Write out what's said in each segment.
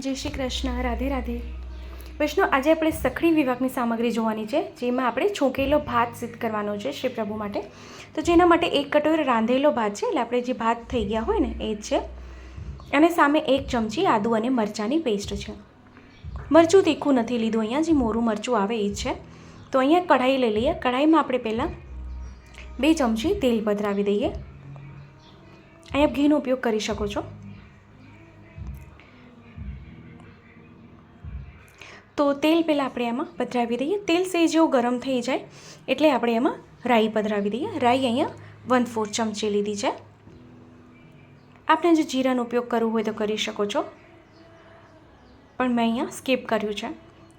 જય શ્રી કૃષ્ણ, રાધે રાધે. વૈષ્ણવ આજે આપણે સખડી વિભાગની સામગ્રી જોવાની છે, જેમાં આપણે છોંકેલો ભાત સિદ્ધ કરવાનો છે શ્રી પ્રભુ માટે. તો જેના માટે એક કટોર રાંધેલો ભાત છે, એટલે આપણે જે ભાત થઈ ગયા હોય ને, એ જ છે. અને સામે એક ચમચી આદુ અને મરચાંની પેસ્ટ છે. મરચું તીખું નથી લીધું, અહીંયા જે મોરું મરચું આવે એ જ છે. તો અહીંયા કઢાઈ લઈ લઈએ. કઢાઈમાં આપણે પહેલાં બે ચમચી તેલ પધરાવી દઈએ. અહીંયા ઘીનો ઉપયોગ કરી શકો છો. તો તેલ પહેલાં આપણે એમાં પધરાવી દઈએ. તેલ સે જેવું ગરમ થઈ જાય એટલે આપણે એમાં રાઈ પધરાવી દઈએ. રાઈ અહીંયા વન ફોર ચમચી લીધી છે. આપણે જો જીરાનો ઉપયોગ કરવો હોય તો કરી શકો છો. પણ મેં અહીંયા સ્કીપ કર્યું છે.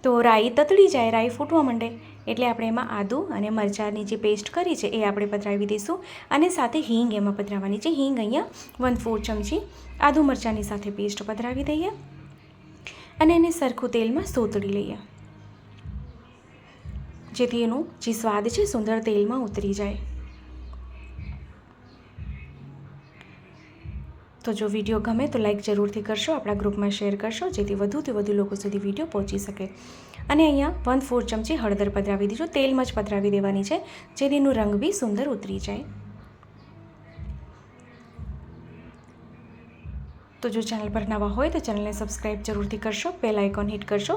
તો રાઈ તતડી જાય, રાઈ ફૂટવા માંડે એટલે આપણે એમાં આદુ અને મરચાંની જે પેસ્ટ કરી છે એ આપણે પધરાવી દઈશું. અને સાથે હિંગ એમાં પધરાવાની છે. હિંગ અહીંયા વન ફોર ચમચી આદુ મરચાંની સાથે પેસ્ટ પધરાવી દઈએ. અને એને સરખું તેલમાં સોતળી લઈએ. જેથી એનું જે સ્વાદ છે સુંદર તેલમાં ઉતરી જાય. તો જો વીડિયો ગમે તો લાઈક જરૂરથી કરશો, આપણા ગ્રુપમાં શેર કરશો, જેથી વધુથી વધુ લોકો સુધી વીડિયો પહોંચી શકે. અને અહીંયા વન ફોર ચમચી હળદર પધરાવી દીધું. તેલમાં જ પધરાવી દેવાની છે, જેથી એનું રંગ બી સુંદર ઉતરી જાય. તો જો ચેનલ પર નવા હોય તો ચેનલને સબસ્ક્રાઈબ જરૂરથી કરશો, બેલ આઇકોન હિટ કરશો,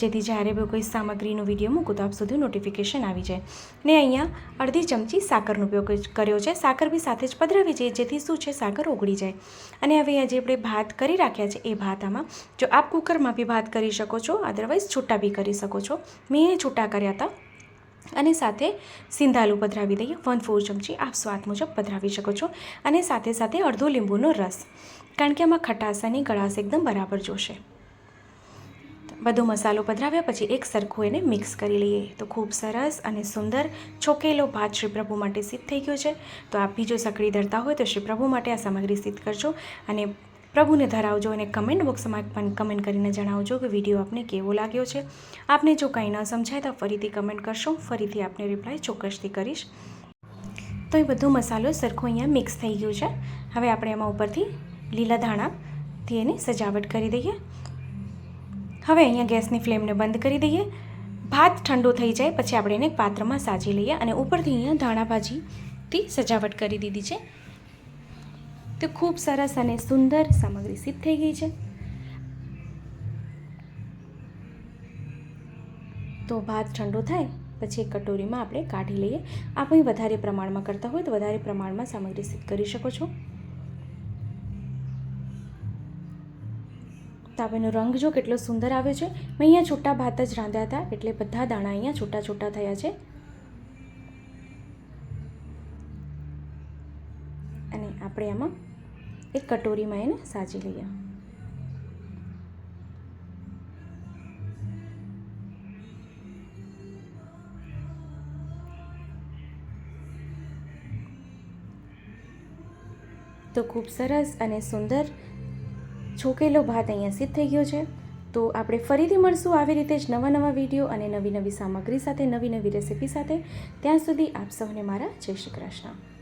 જેથી જ્યારે બી કોઈ સામગ્રીનો વીડિયો મૂકું તો આપ સુધી નોટિફિકેશન આવી જાય. ને અહીંયા અડધી ચમચી સાકરનો ઉપયોગ કર્યો છે. સાકર બી સાથે જ પધરાવી છે જેથી શું છે, સાકર ઓગળી જાય. અને હવે આજે આપણે ભાત કરી રાખ્યા છે, એ ભાત આમાં જો આપ કુકરમાં બી ભાત કરી શકો છો અદરવાઇઝ છૂટા બી કરી શકો છો. મેં છૂટા કર્યા હતા. અને સાથે સિંધાલુ પધરાવી દઈએ. વન ફોર ચમચી આપ સ્વાદ મુજબ પધરાવી શકો છો. અને સાથે સાથે અડધો લીંબુનો રસ. કારણ કે આમાં ખટાશ અને ગળાશ એકદમ બરાબર જોશે. બધો મસાલો પધરાવ્યા પછી એક સરખું એને મિક્સ કરી લઈએ. તો ખૂબ સરસ અને સુંદર છોકેલો ભાત શ્રી પ્રભુ માટે સિદ્ધ થઈ ગયો છે. તો આપ બી જો સકડી ધરતા હોય તો શ્રી પ્રભુ માટે આ સામગ્રી સિદ્ધ કરજો. અને પ્રભુને ધરાવજો અને કમેન્ટ બોક્સમાં પણ કમેન્ટ કરીને જણાવજો કે વીડિયો આપને કેવો લાગ્યો છે. આપને જો કાંઈ ન સમજાય તો ફરીથી કમેન્ટ કરશો, ફરીથી આપને રિપ્લાય ચોક્કસથી કરીશ. તો એ બધો મસાલો સરખો અહીંયા મિક્સ થઈ ગયું છે. હવે આપણે એમાં ઉપરથી લીલા ધાણાથી એને સજાવટ કરી દઈએ. હવે અહીંયા ગેસની ફ્લેમને બંધ કરી દઈએ. ભાત ઠંડો થઈ જાય, પછી આપણે એને પાત્રમાં સાજી લઈએ અને ઉપરથી અહીંયા ધાણા ભાજીથી સજાવટ કરી દીધી છે. તો ખૂબ સરસ અને સુંદર સામગ્રી સિદ્ધ થઈ ગઈ છે. તો ભાત ઠંડો થાય, પછી એક કટોરીમાં આપણે કાઢી લઈએ. આપણે વધારે પ્રમાણમાં કરતા હોય તો વધારે પ્રમાણમાં સામગ્રી સિદ્ધ કરી શકો છો. તાવેનો રંગ જો કેટલો સુંદર આવ્યો છે. મેં અહીંયા છૂટા ભાત જ રાંધ્યા હતા, એટલે બધા દાણા અહીંયા છૂટા છૂટા થયા છે. અને આપણે આમાં એક કટોરીમાં એને સાજી લઈએ તો ખૂબ સરસ અને સુંદર છોકેલો ભાત અહીંયા સિદ્ધ થઈ ગયો છે. તો આપણે ફરીથી મળશું આવી રીતે જ નવા નવા વીડિયો અને નવી નવી સામગ્રી સાથે, નવી નવી રેસીપી સાથે. ત્યાં સુધી આપ સૌને મારા જય શ્રી કૃષ્ણ.